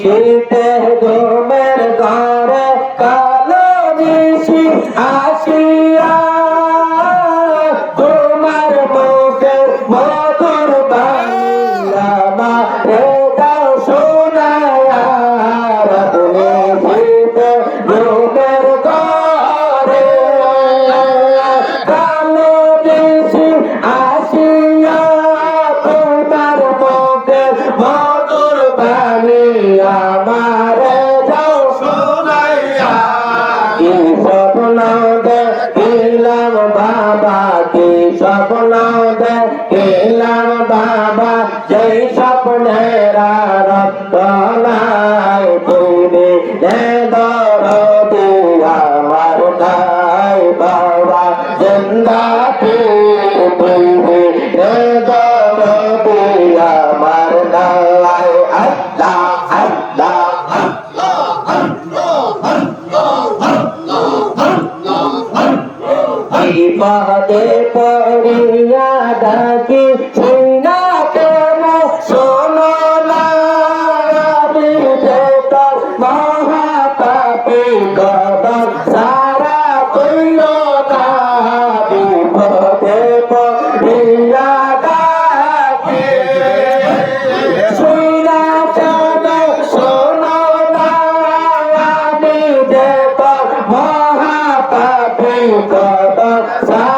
শীতের ঘুমের ঘরে কালো নিশি আসিয়া তোমার মুখে মধুর বাংলা স্বপ্ন দেখিলাম বাবা কি স্বপ্ন দেখিলাম বাবা সেই স্বপ্নের রত্ন নাই তুমি দে পদে পড়িয়া ডাকি সিনা প্রেম সোনলাবি ভেতর মহাপাপি কদম সারা কইল নাবি পদে পড়িয়া ডাকি সিনা প্রেম সোনলাবি ভেতর মহাপাপি কদম সারা